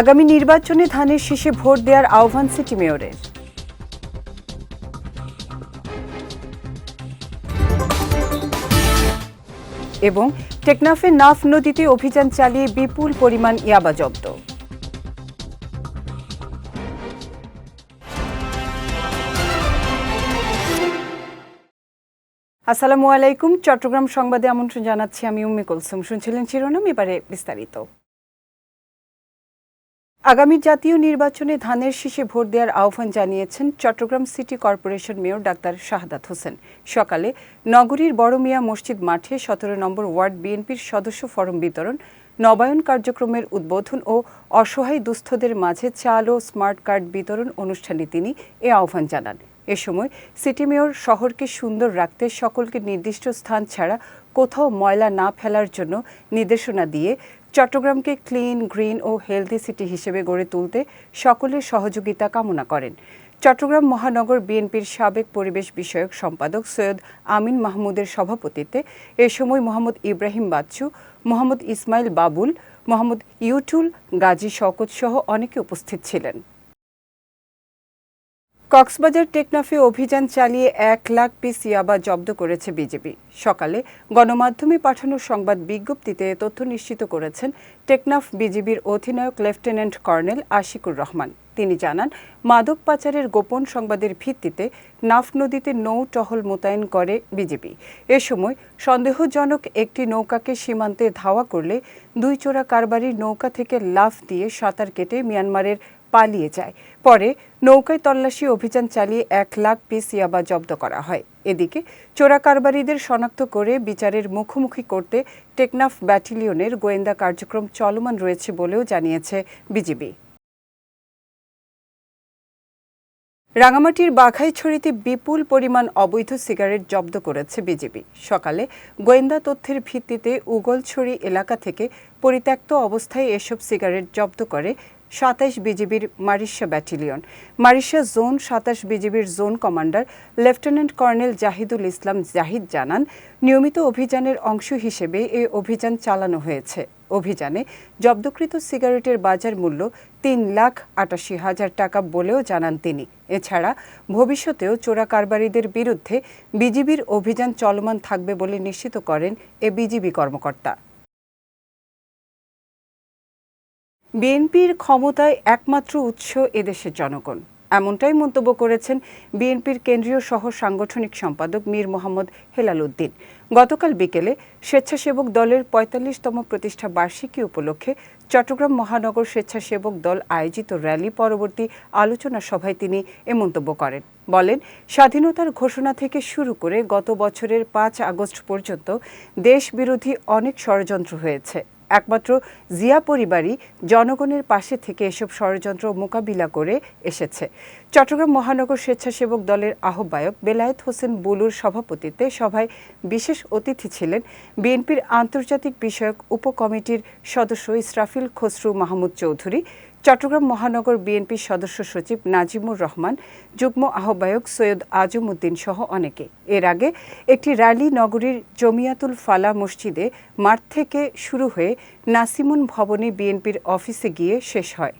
আগামী নির্বাচনে ধানের শীষে ভোট দেওয়ার আহ্বান সিটি মেয়রের। এবং টেকনাফে নাফ নদীতে অভিযান চালিয়ে বিপুল পরিমাণ ইয়াবা জব্দ। আসসালামু আলাইকুম। চট্টগ্রাম সংবাদে আমন্ত্রণ জানাচ্ছি আমি উম্মি কুলসুম। শুনছিলেন শিরোনাম, এবারে বিস্তারিত। আগামী জাতীয় নির্বাচনে ধানের শীষে ভোট দেওয়ার আহ্বান জানিয়েছেন Chattogram city corporation mayor doctor Shahadat Hossain. সকালে নগরীর বড় মিয়া মসজিদ মাঠে সতেরো নম্বর ওয়ার্ড বিএনপির সদস্য ফরম বিতরণ, নবায়ন কার্যক্রমের উদ্বোধন ও অসহায় দুস্থদের মাঝে চাল ও স্মার্ট কার্ড বিতরণ অনুষ্ঠানে তিনি এ আহ্বান জানান। এ সময় সিটি মেয়র শহরকে সুন্দর রাখতে সকলকে নির্দিষ্ট স্থান ছাড়া কোথাও ময়লা না ফেলার জন্য নির্দেশনা দিয়ে চট্টগ্রামকে ক্লিন, গ্রিন ও হেলদি সিটি হিসেবে গড়ে তুলতে সকলের সহযোগিতা কামনা করেন। চট্টগ্রাম মহানগর বিএনপির সাবেক পরিবেশ বিষয়ক সম্পাদক সৈয়দ আমিন মাহমুদের সভাপতিত্বে এ সময় মোহাম্মদ ইব্রাহিম বাচ্চু, মোহাম্মদ ইসমাইল বাবুল, মোহাম্মদ ইউটুল গাজী শকত সহ অনেকে উপস্থিত ছিলেন। কক্সবাজার টেকনাফে অভিযান চালিয়ে এক লাখ পিস ইয়াবা জব্দ করেছে বিজেপি। সকালে গণমাধ্যমে পাঠানো সংবাদ বিজ্ঞপ্তিতে তথ্য নিশ্চিত করেছেন টেকনাফ বিজিবির অধিনায়ক লেফটেন্যান্ট কর্নেল আশিকুর রহমান। তিনি জানান, মাদক পাচারের গোপন সংবাদের ভিত্তিতে নাফ নদীতে নৌ টহল মোতায়েন করে বিজেপি। এ সময় সন্দেহজনক একটি নৌকাকে সীমান্তে ধাওয়া করলে দুই চোরা কারবারির নৌকা থেকে লাফ দিয়ে সাঁতার কেটে মিয়ানমারের পালিয়ে যায়। পরে নৌকায় তল্লাশি অভিযান চালিয়ে এক লাখ পিস ইয়াবা জব্দ করা হয়। এদিকে চোরা কারবারিদের শনাক্ত করে বিচারের মুখোমুখি করতে টেকনাফ ব্যাটালিয়নের গোয়েন্দা কার্যক্রম চলমান রয়েছে বলেও জানিয়েছে বিজিবি। রাঙামাটির বাঘাইছড়িতে বিপুল পরিমাণ অবৈধ সিগারেট জব্দ করেছে বিজেপি সকালে গোয়েন্দা তথ্যের ভিত্তিতে উগলছড়ি এলাকা থেকে পরিত্যক্ত অবস্থায় এসব সিগারেট জব্দ করে সাতাইশ বিজিবির মারিশা ব্যাটালিয়ন। মারিশা জোন সাতাশ বিজিবির zone commander lieutenant colonel Zahidul Islam Zahid জানান, নিয়মিত অভিযানের অংশ হিসেবে এই অভিযান চালানো হয়েছে। অভিযানে জব্দকৃত সিগারেটের বাজার মূল্য তিন লাখ আটাশি হাজার টাকা বলেও জানান তিনি। এছাড়া ভবিষ্যতেও চোরা কারবারিদের বিরুদ্ধে বিজিবির অভিযান চলমান থাকবে বলে নিশ্চিত করেন এ বিজিবি কর্মকর্তা। বিএনপির ক্ষমতায় একমাত্র উৎস এদেশের জনগণ। এমনটাই মন্তব্য করেছেন বিএনপির কেন্দ্রীয় সহ সাংগঠনিক সম্পাদক মীর মোহাম্মদ হেলাল উদ্দিন। গতকাল বিকেলে স্বেচ্ছাসেবক দলের পঁয়তাল্লিশতম প্রতিষ্ঠা বার্ষিকী উপলক্ষে চট্টগ্রাম মহানগর স্বেচ্ছাসেবক দল আয়োজিত র্যালি পরবর্তী আলোচনা সভায় তিনি এ মন্তব্য করেন। বলেন, স্বাধীনতার ঘোষণা থেকে শুরু করে গত বছরের পাঁচ আগস্ট পর্যন্ত দেশবিরোধী অনেক ষড়যন্ত্র হয়েছে। একমাত্র জিয়া পরিবারই জনগণের পাশে থেকে এসব ষড়যন্ত্র মোকাবিলা করে এসেছে। চট্টগ্রাম মহানগর স্বেচ্ছাসেবক দলের আহ্বায়ক বেলায়েত হোসেন বুলুর সভাপতিত্বে সভায় বিশেষ অতিথি ছিলেন বিএনপির আন্তর্জাতিক বিষয়ক উপকমিটির সদস্য ইসরাফিল খসরু মাহমুদ চৌধুরী চট্টগ্রাম মহানগর বিএনপির সদস্য সচিব নাজিমুর রহমান, যুগ্ম আহ্বায়ক সৈয়দ আজম উদ্দিন সহ অনেকে। এর আগে একটি র্যালি নগরীর জমিয়াতুল ফালা মসজিদে মাঠ থেকে শুরু হয়ে নাসিমুন ভবনে বিএনপির অফিসে গিয়ে শেষ হয়।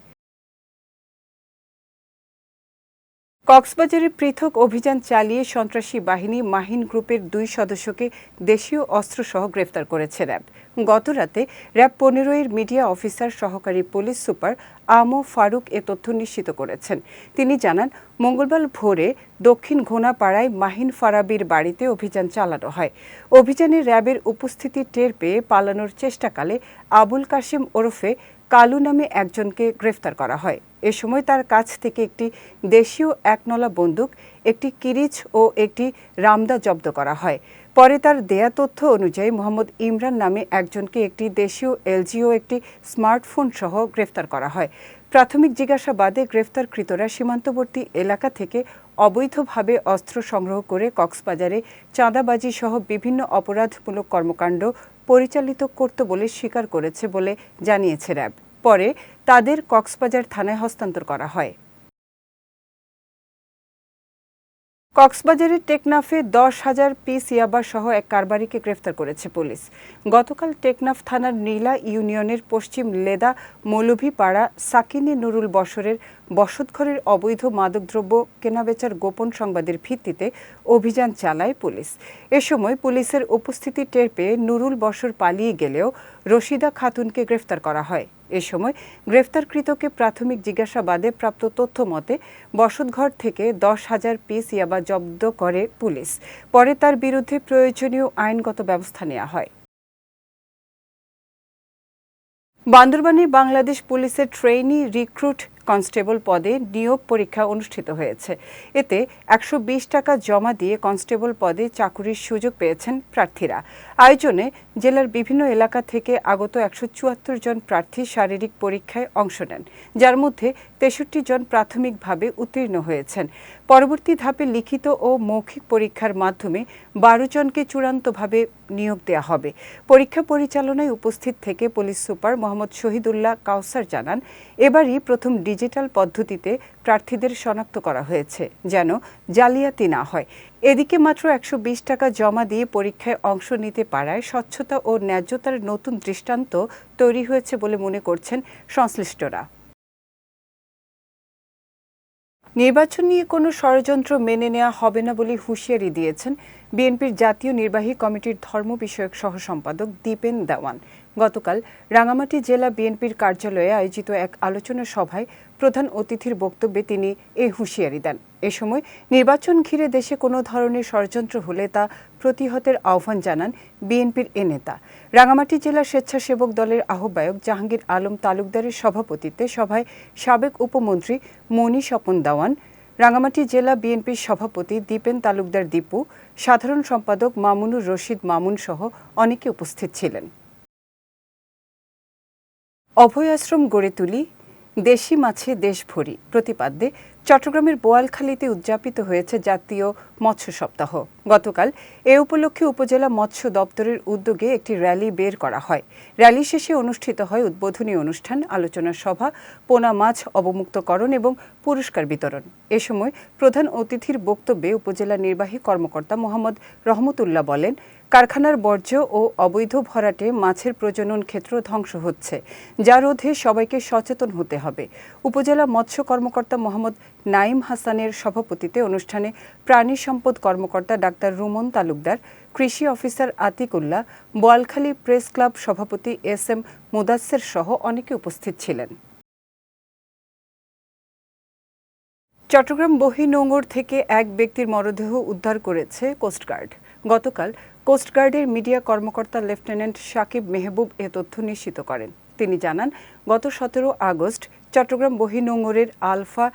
কক্সবাজারে পৃথক অভিযান চালিয়ে সন্ত্রাসী বাহিনী মাহিন গ্রুপের দুই সদস্যকে দেশীয় অস্ত্রসহ গ্রেফতার করেছে র্যাব। গতরাতে র্যাব পনেরো এর মিডিয়া অফিসার সহকারী পুলিশ সুপার আমো ফারুক এ তথ্য নিশ্চিত করেছেন। তিনি জানান, মঙ্গলবার ভোরে দক্ষিণ ঘোনাপাড়ায় মাহিন ফারাবির বাড়িতে অভিযান চালানো হয়। অভিযানে র্যাবের উপস্থিতি টের পেয়ে পালানোর চেষ্টাকালে আবুল কাশিম ওরফে কালু নামে একজনকে গ্রেফতার করা হয়। এ সময় তার কাছ থেকে একটি দেশীয় একনলা বন্দুক, একটি কিরিচ ও একটি রামদা জব্দ করা হয়। পরে তার দেয়া তথ্য অনুযায়ী মোহাম্মদ ইমরান নামে একজনকে একটি দেশীয় এলজিও, একটি স্মার্টফোন সহ গ্রেফতার করা হয়। প্রাথমিক জিজ্ঞাসাবাদে গ্রেফতারকৃতরা সীমান্তবর্তী এলাকা থেকে অবৈধভাবে অস্ত্র সংগ্রহ করে কক্সবাজারে চাঁদাবাজি সহ বিভিন্ন অপরাধমূলক কর্মকাণ্ড পরিচালিত করত বলে স্বীকার করেছে বলে জানিয়েছে র্যাব। পরে তাদের কক্সবাজার থানায় হস্তান্তর করা হয়। কক্সবাজারের টেকনাফে দশ হাজার পিস ইয়াবা সহ এক কারবারিকে গ্রেফতার করেছে পুলিশ। গতকাল টেকনাফ থানার নীলা ইউনিয়নের পশ্চিম লেদা মৌলভীপাড়া সাকিনে নুরুল বসরের বসতঘরের অবৈধ মাদকদ্রব্য কেনাবেচার গোপন সংবাদের ভিত্তিতে অভিযান চালায় পুলিশ। এ সময় পুলিশের উপস্থিতি টের পেয়ে নুরুল বসর পালিয়ে গেলেও রশিদা খাতুনকে গ্রেফতার করা হয়। এ সময় গ্রেফতারকৃতকে প্রাথমিক জিজ্ঞাসাবাদে প্রাপ্ত তথ্য মতে, বসতঘর থেকে দশ হাজার পিস ইয়াবা জব্দ করে পুলিশ। পরে তার বিরুদ্ধে প্রয়োজনীয় আইনগত ব্যবস্থা নেওয়া হয়। বান্দরবানে বাংলাদেশ পুলিশের ট্রেইনি রিক্রুট কনস্টেবল পদে নিয়োগ পরীক্ষা অনুষ্ঠিত হয়েছে। এতে একশো বিশ টাকা জমা দিয়ে কনস্টেবল পদে চাকুরির সুযোগ পেয়েছেন প্রার্থীরা। আয়োজনে জেলার বিভিন্ন এলাকা থেকে আগত একশো চুয়াত্তর জন প্রার্থী শারীরিক পরীক্ষায় অংশ নেন, যার মধ্যে তেষট্টি জন প্রাথমিকভাবে উত্তীর্ণ হয়েছেন। পরবর্তী ধাপে লিখিত ও মৌখিক পরীক্ষার মাধ্যমে বারো জনকে চূড়ান্তভাবে নিয়োগ দেওয়া হবে। পরীক্ষা পরিচালনায় উপস্থিত থেকে পুলিশ সুপার মোহাম্মদ শহীদুল্লাহ কাউসার জানান, এবারই প্রথম ডিজিটাল পদ্ধতিতে প্রার্থীদের শনাক্ত করা হয়েছে যেন জালিয়াতি না হয়। এদিকে মাত্র একশো বিশ টাকা জমা দিয়ে পরীক্ষায় অংশ নিতে পারায় স্বচ্ছতা ও ন্যায্যতার নতুন দৃষ্টান্ত তৈরি হয়েছে বলে মনে করছেন সংশ্লিষ্টরা। নির্বাচন নিয়ে কোনো ষড়যন্ত্র মেনে নেওয়া হবে না বলে হুঁশিয়ারি দিয়েছেন বিএনপির জাতীয় নির্বাহী কমিটির ধর্ম বিষয়ক সহ সম্পাদক দীপেন দেওয়ান। গতকাল রাঙামাটি জেলা বিএনপির কার্যালয়ে আয়োজিত এক আলোচনা সভায় প্রধান অতিথির বক্তব্যে তিনি এ হুঁশিয়ারি দেন। এ সময় নির্বাচন ঘিরে দেশে কোনো ধরনের ষড়যন্ত্র হলে তা প্রতিহতের আহ্বান জানান বিএনপির এ নেতা। রাঙামাটি জেলা স্বেচ্ছাসেবক দলের আহ্বায়ক জাহাঙ্গীর আলম তালুকদারের সভাপতিত্বে সভায় সাবেক উপমন্ত্রী মনি স্বপন দাওয়ান, রাঙামাটি জেলা বিএনপির সভাপতি দীপেন তালুকদার দীপু, সাধারণ সম্পাদক মামুনুর রশিদ মামুন সহ অনেকে উপস্থিত ছিলেন। অভয় আশ্রম গড়ে তুলি, দেশি মাছে দেশ ভরি প্রতিপাদ্যে চট্টগ্রামের বোয়ালখালীতে উদযাপিত হয়েছে জাতীয় মৎস্য সপ্তাহ। গতকাল এ উপলক্ষে উপজেলা মৎস্য দপ্তরের উদ্যোগে একটি র্যালি বের করা হয়। র্যালি শেষে অনুষ্ঠিত হয় উদ্বোধনী অনুষ্ঠান, আলোচনা সভা, পোনা মাছ অবমুক্তকরণ এবং পুরস্কার বিতরণ। এ সময় প্রধান অতিথির বক্তব্যে উপজেলা নির্বাহী কর্মকর্তা মোহাম্মদ রহমতুল্লাহ বলেন কারখানার বর্জ্য ও অবৈধ ভরাটে মাছের প্রজনন ক্ষেত্র ধ্বংস হচ্ছে। যা রোধে সবাইকে সচেতন হতে হবে। উপজেলা মৎস্য কর্মকর্তা মোহাম্মদ নাইম হাসানের সভাপতিতে অনুষ্ঠানে প্রাণী সম্পদ কর্মকর্তা ডাক্তার রুমন তালুকদার, কৃষি officer Atikullah, Boalkhali press club সভাপতি এস এম মুদাসের সহ অনেকে উপস্থিত ছিলেন। চট্টগ্রাম বহিনোঙর থেকে এক ব্যক্তির মরদেহ উদ্ধার করেছে কোস্টগার্ড। গতকাল কোস্টগার্ডের মিডিয়া কর্মকর্তা লেফটেন্যান্ট সাকিব মেহবুব এ তথ্য নিশ্চিত করেন। তিনি জানান, গত সতেরো আগস্ট চট্টগ্রাম বহিনোঙরের আলফা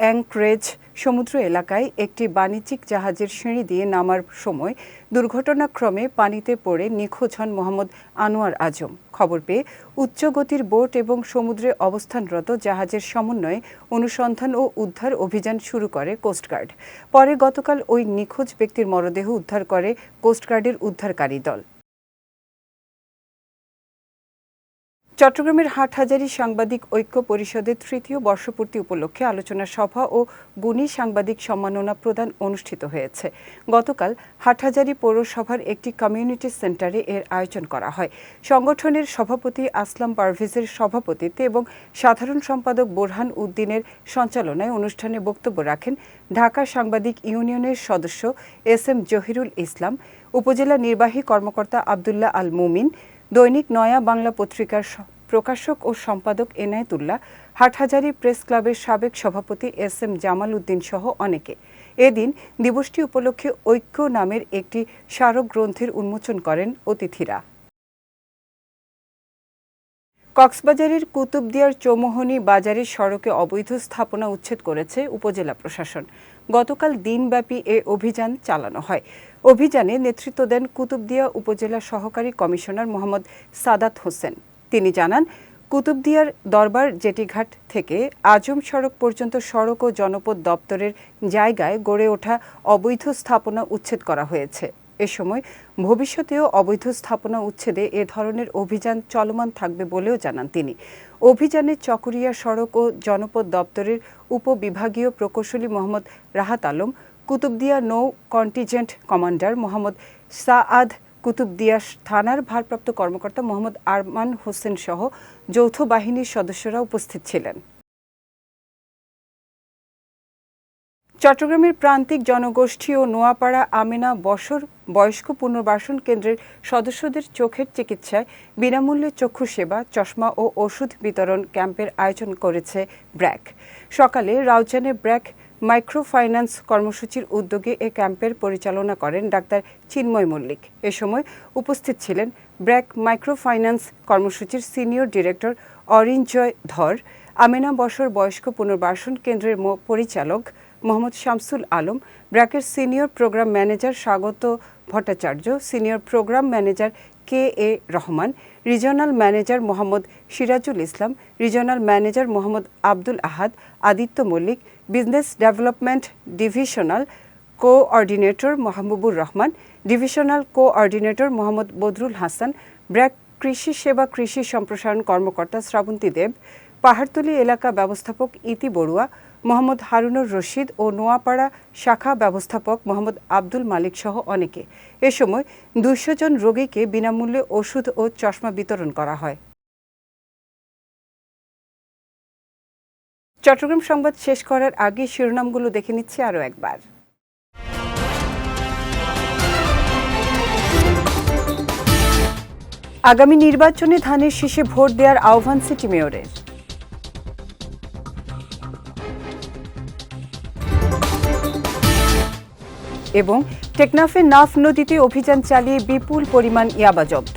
অ্যাংক্রেজ সমুদ্র এলাকায় একটি বাণিজ্যিক জাহাজের সিঁড়ি দিয়ে নামার সময় দুর্ঘটনাক্রমে পানিতে পড়ে নিখোঁজ হন মোহাম্মদ আনোয়ার আজম। খবর পেয়ে উচ্চ গতির বোট এবং সমুদ্রে অবস্থানরত জাহাজের সমন্বয়ে অনুসন্ধান ও উদ্ধার অভিযান শুরু করে কোস্টগার্ড পরে গতকাল ওই নিখোঁজ ব্যক্তির মরদেহ উদ্ধার করে কোস্টগার্ডের উদ্ধারকারী দল। চট্টগ্রামের হাটহাজারী সাংবাদিক ঐক্য পরিষদের তৃতীয় বর্ষপূর্তি উপলক্ষে আলোচনা সভা ও গুণী সাংবাদিক সম্মাননা প্রদান অনুষ্ঠিত হয়েছে। গতকাল হাটহাজারী পৌরসভার একটি কমিউনিটি সেন্টারে এর আয়োজন করা হয়। সংগঠনের সভাপতি আসলাম পারভেজের সভাপতিত্বে এবং সাধারণ সম্পাদক বোরহান উদ্দিনের সঞ্চালনায় অনুষ্ঠানে বক্তব্য রাখেন ঢাকা সাংবাদিক ইউনিয়নের সদস্য এস এম জহিরুল ইসলাম, উপজেলা নির্বাহী কর্মকর্তা আবদুল্লাহ আল মুমিন দৈনিক নয়া বাংলা পত্রিকার প্রকাশক ও সম্পাদক এনায়েতুল্লাহ, হাটহাজারী প্রেস ক্লাবের সাবেক সভাপতি এস এম জামাল উদ্দিন সহ অনেকে। এদিন দিবসটি উপলক্ষে ঐক্য নামের একটি স্মারক গ্রন্থের উন্মোচন করেন অতিথিরা। কক্সবাজারের কুতুবদিয়ার চৌমোহনী বাজারের সড়কে অবৈধ স্থাপনা উচ্ছেদ করেছে উপজেলা প্রশাসন। গতকাল দিনব্যাপী এ অভিযান চালানো হয়। অভিযানে নেতৃত্ব দেন কুতুবদিয়া উপজেলা সহকারী কমিশনার মোহাম্মদ সাদাত হোসেন। তিনি জানান, কুতুবদিয়ার দরবার জেটিঘাট থেকে আজম সড়ক পর্যন্ত সড়ক ও জনপদ দপ্তরের জায়গায় গড়ে ওঠা অবৈধ স্থাপনা উচ্ছেদ করা হয়েছে। এ সময় ভবিষ্যতেও অবৈধ স্থাপনা উচ্ছেদে এ ধরনের অভিযান চলমান থাকবে বলেও জানান তিনি। অভিযানে চকরিয়া সড়ক ও জনপদ দপ্তরের উপবিভাগীয় প্রকৌশলী মোহাম্মদ রাহাত আলম, কুতুবদিয়া নৌ কন্টিজেন্ট কমান্ডার মোহাম্মদ সাআদ, কুতুবদিয়া থানার ভারপ্রাপ্ত কর্মকর্তা মোহাম্মদ আরমান হোসেন সহ যৌথ বাহিনীর সদস্যরা উপস্থিত ছিলেন। চট্টগ্রামের প্রান্তিক জনগোষ্ঠী ও নোয়াপাড়া আমেনা বসর বয়স্ক পুনর্বাসন কেন্দ্রের সদস্যদের চোখের চিকিৎসায় বিনামূল্যে চক্ষু সেবা চশমা ও ওষুধ বিতরণ ক্যাম্পের আয়োজন করেছে ব্র্যাক। সকালে রাউজানে ব্র্যাক মাইক্রোফাইন্যান্স কর্মসূচির উদ্যোগে এ ক্যাম্পের পরিচালনা করেন ডাক্তার চিন্ময় মল্লিক। এ সময় উপস্থিত ছিলেন ব্র্যাক মাইক্রোফাইন্যান্স কর্মসূচির সিনিয়র ডিরেক্টর অরিঞ্জয় ধর, আমেনা বসর বয়স্ক পুনর্বাসন কেন্দ্রের পরিচালক Mohammad Shamsul Alam, ব্র্যাকের senior programme manager Swagata Bhattacharya, senior programme manager K A Rahman, regional manager Mohammad Sirajul Islam, regional manager Mohammad Abdul Ahad, Aditya Mallick, business development divisional coordinator Mahbubur Rahman, divisional coordinator Mohammad Badrul Hasan, BRAC কৃষি সেবা কৃষি সম্প্রসারণ কর্মকর্তা শ্রাবন্তী দেব, পাহাড়তলী এলাকা ব্যবস্থাপক ইতি বড়ুয়া মোহাম্মদ হারুনুর রশিদ ও নোয়াপাড়া শাখা ব্যবস্থাপক মোহাম্মদ আব্দুল মালিক সহ অনেকে। এ সময় দুইশো জন রোগীকে বিনামূল্যে ওষুধ ও চশমা বিতরণ করা হয়। চট্টগ্রাম সংবাদ শেষ করার আগে শিরোনামগুলো দেখে নিচ্ছি আরও একবার। আগামী নির্বাচনে ধানের শীষে ভোট দেওয়ার আহ্বান সিটি মেয়রের। এবং টেকনাফে নাফ নদীতে অভিযান চালিয়ে বিপুল পরিমাণ ইয়াবা জব্দ।